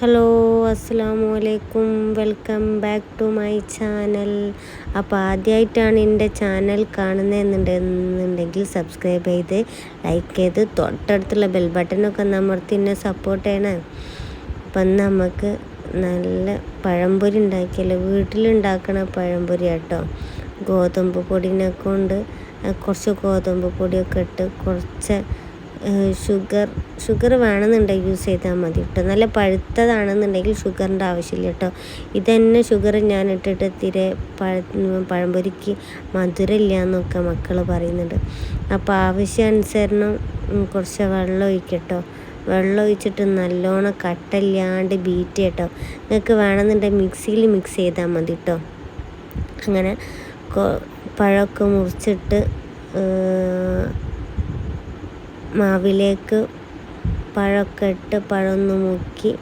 Hello അസ്സാമു അലൈക്കും welcome back to my channel. അപ്പോൾ ആദ്യമായിട്ടാണ് എന്റെ ചാനൽ കാണുന്നതെന്നുണ്ടെന്നുണ്ടെങ്കിൽ സബ്സ്ക്രൈബ് ചെയ്ത് ലൈക്ക് ചെയ്ത് തൊട്ടടുത്തുള്ള ബെൽ ബട്ടനൊക്കെ അമർത്തി എന്നെ സപ്പോർട്ട് ചെയ്യണം. അപ്പം നമുക്ക് നല്ല പഴംപൊരി ഉണ്ടാക്കിയല്ലോ? വീട്ടിലുണ്ടാക്കണ പഴംപൊരി കേട്ടോ. ഗോതമ്പ് പൊടിനെ കൊണ്ട് കുറച്ച് ഗോതമ്പ് പൊടിയൊക്കെ ഇട്ട് കുറച്ച് ഷുഗർ ഷുഗർ വേണമെന്നുണ്ടെങ്കിൽ യൂസ് ചെയ്താൽ മതി കേട്ടോ. നല്ല പഴുത്തതാണെന്നുണ്ടെങ്കിൽ ഷുഗറിന്റെ ആവശ്യമില്ല കേട്ടോ. ഇതന്നെ ഷുഗർ ഞാൻ ഇട്ടിട്ട് തിരെ പഴ പഴംപൊരിക്ക് മധുരമില്ല എന്നൊക്കെ മക്കൾ പറയുന്നുണ്ട്. അപ്പോൾ ആവശ്യാനുസരണം കുറച്ച് വെള്ളം ഒഴിക്കട്ടോ വെള്ളം ഒഴിച്ചിട്ട് നല്ലോണം കട്ടല്ലാണ്ട് ബീറ്റ് കേട്ടോ. നിങ്ങൾക്ക് വേണമെന്നുണ്ടെങ്കിൽ മിക്സിയിൽ മിക്സ് ചെയ്താൽ മതി കേട്ടോ. അങ്ങനെ പഴമൊക്കെ മുറിച്ചിട്ട് മാവിലേക്ക് പഴമൊക്കെ ഇട്ട് പഴമൊന്ന് മുക്കി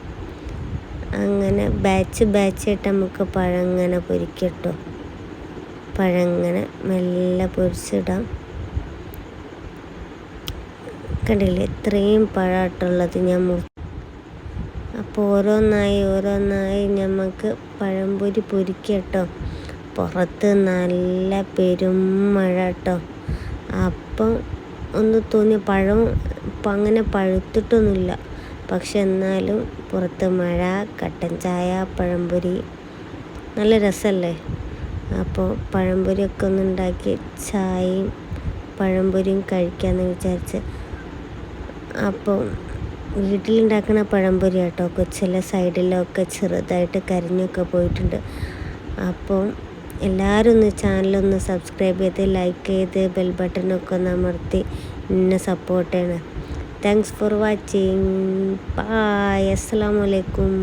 അങ്ങനെ ബാച്ച് ബാച്ചായിട്ട് നമുക്ക് പഴം ഇങ്ങനെ പൊരിക്കട്ടോ. പഴം ഇങ്ങനെ മെല്ലെ പൊരിച്ചിടാം. കണ്ടില്ലേ? ഇത്രയും പഴമായിട്ടുള്ളത് ഞാൻ മു അപ്പോൾ ഓരോന്നായി ഓരോന്നായി നമുക്ക് പഴംപൊരി പൊരിക്കട്ടോ. പുറത്ത് നല്ല പെരും മഴ കേട്ടോ അപ്പം ഒന്ന് തോന്നിയ പഴം ഇപ്പം അങ്ങനെ പഴുത്തിട്ടൊന്നുമില്ല. പക്ഷെ എന്നാലും പുറത്ത് മഴ കട്ടൻ ചായ പഴംപൊരി നല്ല രസമല്ലേ? അപ്പോൾ പഴംപൊരിയൊക്കെ ഒന്ന് ഉണ്ടാക്കി ചായയും പഴംപൊരിയും കഴിക്കാമെന്ന് വിചാരിച്ച്. അപ്പോൾ വീട്ടിലുണ്ടാക്കുന്ന പഴംപൊരി കേട്ടോ ചില സൈഡിലൊക്കെ ചെറുതായിട്ട് കരിഞ്ഞൊക്കെ പോയിട്ടുണ്ട്. അപ്പോൾ എല്ലാവരും ഒന്ന് ചാനലൊന്ന് സബ്സ്ക്രൈബ് ചെയ്ത് ലൈക്ക് ചെയ്ത് ബെൽ ബട്ടണൊക്കെ ഒന്ന് അമർത്തി എന്നെ സപ്പോർട്ട് ചെയ്യണം. താങ്ക്സ് ഫോർ വാച്ചിങ് ബായ് അസ്സാം വലൈക്കും